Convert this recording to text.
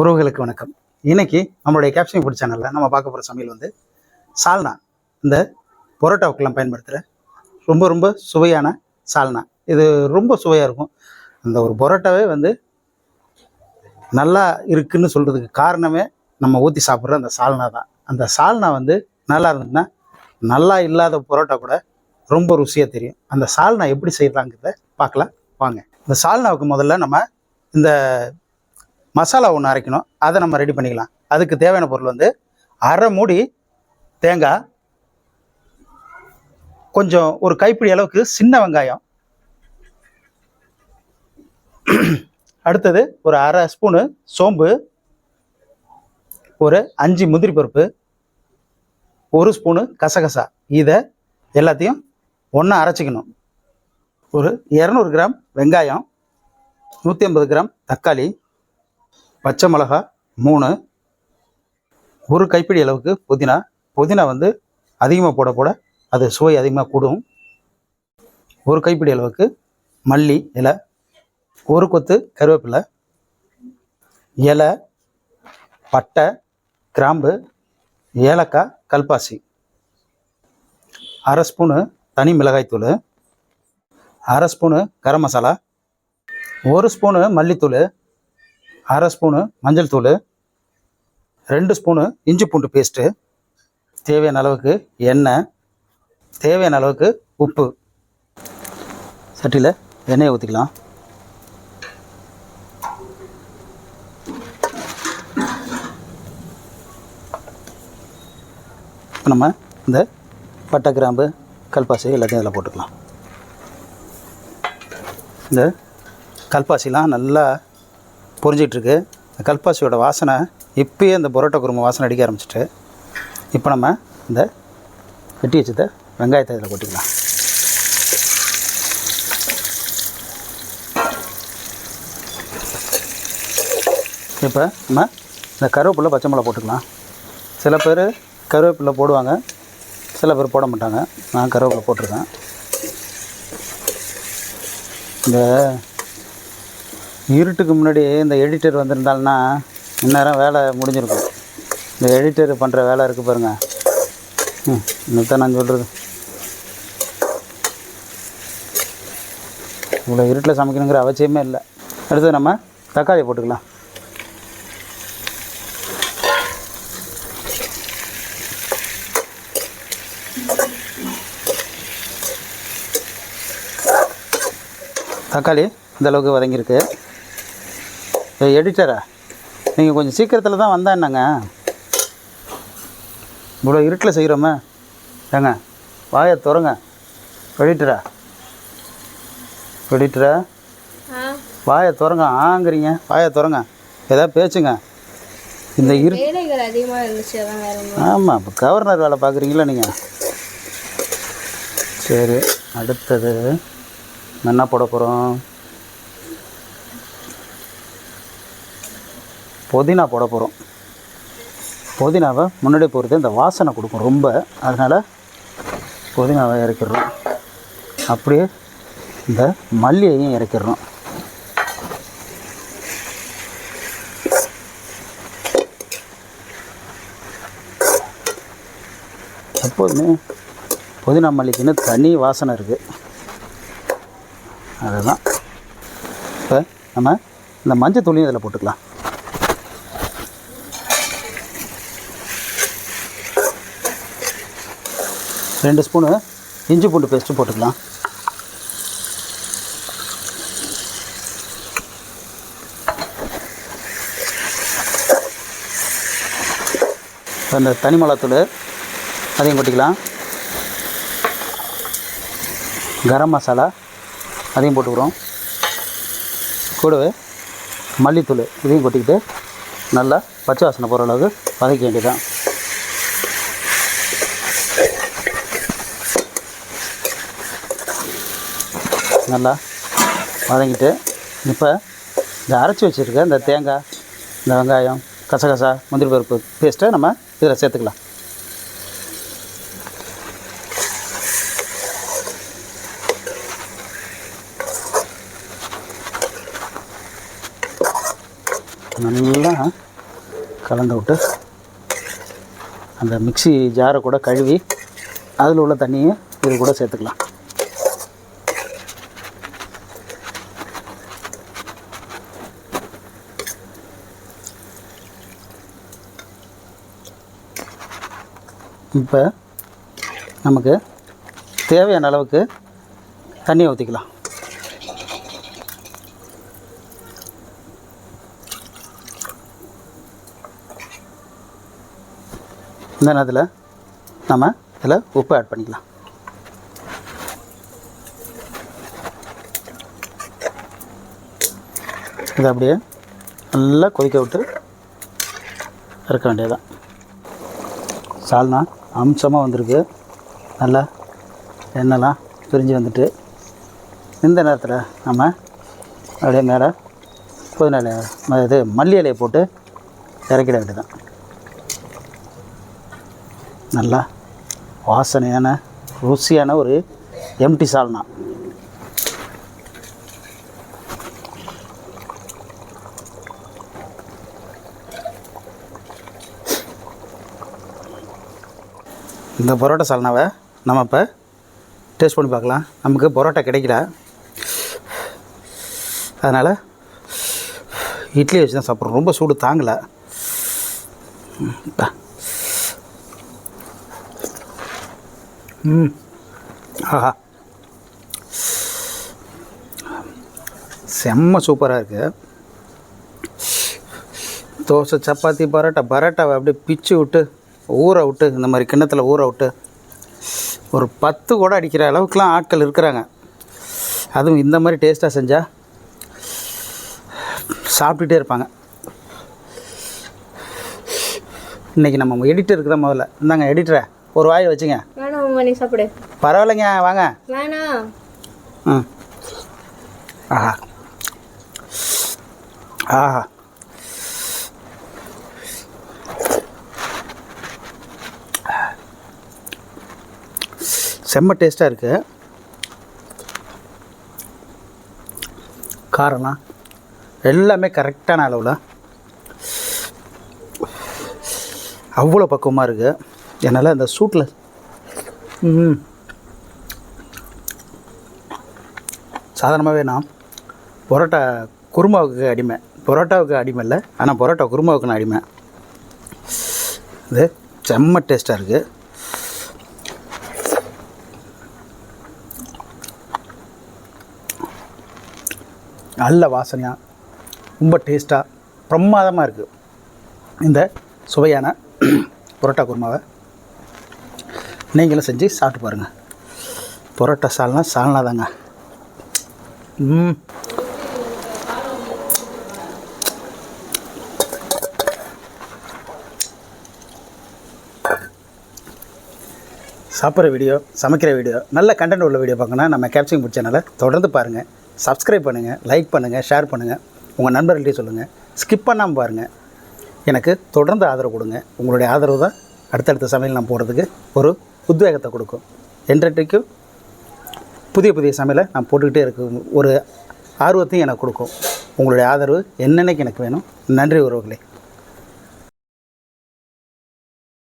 உறவுகளுக்கு வணக்கம். இன்னைக்கு நம்மளுடைய கேப்ஷன் ஃபுட் சேனலில் நம்ம பார்க்க போகிற சமையல் வந்து சால்னா. இந்த பரோட்டாவுக்கெல்லாம் பயன்படுத்துகிற ரொம்ப ரொம்ப சுவையான சால்னா. இது ரொம்ப சுவையாக இருக்கும். அந்த ஒரு பரோட்டாவே வந்து நல்லா இருக்குன்னு சொல்கிறதுக்கு காரணமே நம்ம ஊற்றி சாப்பிட்ற அந்த சால்னா தான். அந்த சால்னா வந்து நல்லா இருந்ததுன்னா நல்லா இல்லாத பரோட்டா கூட ரொம்ப ருசியாக தெரியும். அந்த சால்னா எப்படி செய்கிறாங்கிறத பார்க்கலாம். வாங்க. இந்த சால்னாவுக்கு முதல்ல நம்ம இந்த மசாலா ஒன்று அரைக்கணும். அதை நம்ம ரெடி பண்ணிக்கலாம். அதுக்கு தேவையான பொருள் வந்து அரை மூடி தேங்காய் கொஞ்சம் ஒரு கைப்பிடி அளவுக்கு சின்ன வெங்காயம். அடுத்தது ஒரு அரை ஸ்பூனு சோம்பு ஒரு அஞ்சு முந்திரி பருப்பு ஒரு ஸ்பூனு கசகசா. இதை எல்லாத்தையும் ஒன்றா அரைச்சிக்கணும். ஒரு இரநூறு கிராம் வெங்காயம் நூற்றி ஐம்பது கிராம் தக்காளி பச்சை மிளகா மூணு. ஒரு கைப்பிடி அளவுக்கு புதினா. புதினா வந்து அதிகமாக போட போட அது சுவை அதிகமாக கூடும். ஒரு கைப்பிடி அளவுக்கு மல்லி இலை. ஒரு கொத்து கருவேப்பிலை. இலை பட்டை கிராம்பு ஏலக்காய் கல்பாசி. அரை ஸ்பூனு தனி மிளகாய்த்தூள் அரை ஸ்பூனு கரம் மசாலா. ஒரு ஸ்பூனு மல்லித்தூள். அரை ஸ்பூனு மஞ்சள் தூள் ரெண்டு ஸ்பூனு இஞ்சி பூண்டு பேஸ்ட்டு தேவையான அளவுக்கு எண்ணெய் தேவையான அளவுக்கு உப்பு. சட்டியில் எண்ணெயை ஊற்றிக்கலாம் இப்போ நம்ம இந்த பட்டை கிராம்பு கல்பாசி எல்லாத்தையும் இதில் போட்டுக்கலாம். இந்த கல்பாசிலாம் நல்லா பொரிஞ்சிட்ருக்கு இந்த கல்பாசியோட வாசனை இப்போயே இந்த பரோட்டா குருமா வாசனை அடிக்க ஆரம்பிச்சிட்டு இப்போ நம்ம இந்த வெட்டி வச்சதை வெங்காயத்தை இதில் கொட்டிக்கலாம். இப்போ நம்ம இந்த கருவேப்பிலை பச்சை மிளகா போட்டுக்கலாம். சில பேர் கருவேப்பிலை போடுவாங்க சில பேர் போட மாட்டாங்க. நான் கருவேப்பிலை போட்டிருக்கேன். இந்த இருட்டுக்கு முன்னாடி இந்த எடிட்டர் வந்திருந்தாள்னா இந்நேரம் வேலை முடிஞ்சிருக்கும். இந்த எடிட்டர் பண்ணுற வேலை இருக்குது பாருங்கள் ம் இன்னத்தான் நான் சொல்கிறது இவ்வளோ இருட்டில் சமைக்கணுங்கிற அவசியமே இல்லை. அடுத்து நம்ம தக்காளி போட்டுக்கலாம். தக்காளி இந்த அளவுக்கு வதங்கியிருக்கு. ஏய் எடிட்டரா நீங்கள் கொஞ்சம் சீக்கிரத்தில் தான் வந்தா என்னங்க? இவ்வளோ இருட்டில் செய்கிறோமே ஏங்க வாயை திறங்க. எடிட்டரா எடிட்டரா வாயை திறங்க ஆங்கிறீங்க. வாயை திறங்க. ஏதாவது பேச்சுங்க. இந்த இரு ஆமாம் இப்போ கவர்னர் வேலை பார்க்குறீங்களா நீங்கள் சரி அடுத்தது என்ன போட போகிறோம் புதினா போட போகிறோம் புதினாவை முன்னாடி போகிறது இந்த வாசனை கொடுக்கும் ரொம்ப. அதனால் புதினாவை இறக்கிடுறோம். அப்படியே இந்த மல்லியையும் இறக்கிடுறோம். எப்போதுமே புதினா மல்லிக்குன்னு தனி வாசனை இருக்குது அதுதான். இப்போ நம்ம இந்த மஞ்சள் தூளியும் இதில் போட்டுக்கலாம். ரெண்டு ஸ்பூனு இஞ்சி பூண்டு பேஸ்ட்டு போட்டுக்கலாம். இப்போ இந்த தனி மிளகாத்தூள் அதையும் கொட்டிக்கலாம். கரம் மசாலா அதையும் போட்டுக்கிறோம். கூடவே மல்லித்தூள் இதையும் கொட்டிக்கிட்டு நல்லா பச்சை வாசனை போகிற அளவுக்கு வதக்க வேண்டியதான் நல்லா வதங்கிட்டு இப்போ இந்த அரைச்சி வச்சுருக்க இந்த தேங்காய் இந்த வெங்காயம் கசகசா முந்திரி பருப்பு பேஸ்ட்டை நம்ம இதில் சேர்த்துக்கலாம். நல்லா கலந்து விட்டு அந்த மிக்ஸி ஜாரை கூட கழுவி அதில் உள்ள தண்ணியை இது கூட சேர்த்துக்கலாம். இப்போ நமக்கு தேவையான அளவுக்கு தண்ணியை ஊற்றிக்கலாம். இந்த நேரத்தில் நம்ம இதில் உப்பு ஆட் பண்ணிக்கலாம். இதை அப்படியே நல்லா கொதிக்க விட்டு இருக்க வேண்டியதுதான். சால்னா அம்சமாக வந்திருக்கு. நல்லா எண்ணெய்லாம் பிரிஞ்சு வந்துட்டு இந்த நேரத்தில் நம்ம அப்படியே மேலே புதினா இலை இது மல்லி இலையை போட்டு இறக்கிட வேண்டியதான் நல்லா வாசனையான ருசியான ஒரு எம்டி சால்னா. இந்த பரோட்டா சால்னாவை நம்ம இப்போ டேஸ்ட் பண்ணி பார்க்கலாம். நமக்கு பரோட்டா கிடைக்கல. அதனால் இட்லி வச்சு தான் சாப்பிட்றோம். ரொம்ப சூடு தாங்கலை. ம் ஆஹா. செம்ம சூப்பராக இருக்குது தோசை சப்பாத்தி பரோட்டா பரோட்டாவை அப்படியே பிச்சு விட்டு ஊற விட்டு இந்த மாதிரி கிண்ணத்தில் ஊற விட்டு ஒரு பத்து கூட அடிக்கிற அளவுக்குலாம் ஆட்கள் இருக்கிறாங்க. அதுவும் இந்த மாதிரி டேஸ்ட்டாக செஞ்சால் சாப்பிட்டுட்டே இருப்பாங்க. இன்றைக்கி நம்ம எடிட்டருக்கு தான் முதல்ல. இந்தாங்க எடிட்டரை ஒரு வாய் வச்சுங்க. சாப்பிடு. பரவாயில்லைங்க வாங்க. ம். ஆஹா. ஆஹா. செம்ம டேஸ்ட்டாக இருக்குது காரணம் எல்லாமே கரெக்டான அளவில். அவ்வளோ பக்குவமாக இருக்குது என்னால் அந்த சூட்டில் சாதாரணமாகவே நான் பரோட்டா குருமாவுக்கு அடிமை. பரோட்டாவுக்கு அடிமை இல்லை. ஆனால் பரோட்டா குருமாவுக்கு நான் அடிமை. இது செம்ம டேஸ்ட்டாக இருக்குது நல்ல வாசனையாக ரொம்ப டேஸ்ட்டாக பிரமாதமாக இருக்குது இந்த சுவையான புரோட்டா குருமாவை நீங்களும் செஞ்சு சாப்பிட்டு பாருங்கள் புரோட்டா சால்னா சால்னா தாங்க. ம். சாப்பிட்ற வீடியோ சமைக்கிற வீடியோ நல்ல கண்டென்ட் உள்ள வீடியோ பார்க்கணுன்னா நம்ம கேப்சிங் ஃபுட் சேனலை தொடர்ந்து பாருங்கள் சப்ஸ்கிரைப் பண்ணுங்கள் லைக் பண்ணுங்கள் ஷேர் பண்ணுங்கள் உங்கள் நண்பர்கள்ட்டே சொல்லுங்கள் ஸ்கிப் பண்ணாமல் பாருங்கள் எனக்கு தொடர்ந்து ஆதரவு கொடுங்க. உங்களுடைய ஆதரவு தான் அடுத்தடுத்த சமையல் நான் போடுறதுக்கு ஒரு உத்வேகத்தை கொடுக்கும். என்றைக்கும் புதிய புதிய சமையலை நான் போட்டுக்கிட்டே இருக்க ஒரு ஆர்வத்தையும் எனக்கு கொடுக்கும். உங்களுடைய ஆதரவு என்னென்னைக்கு எனக்கு வேணும்? நன்றி உறவுகளே.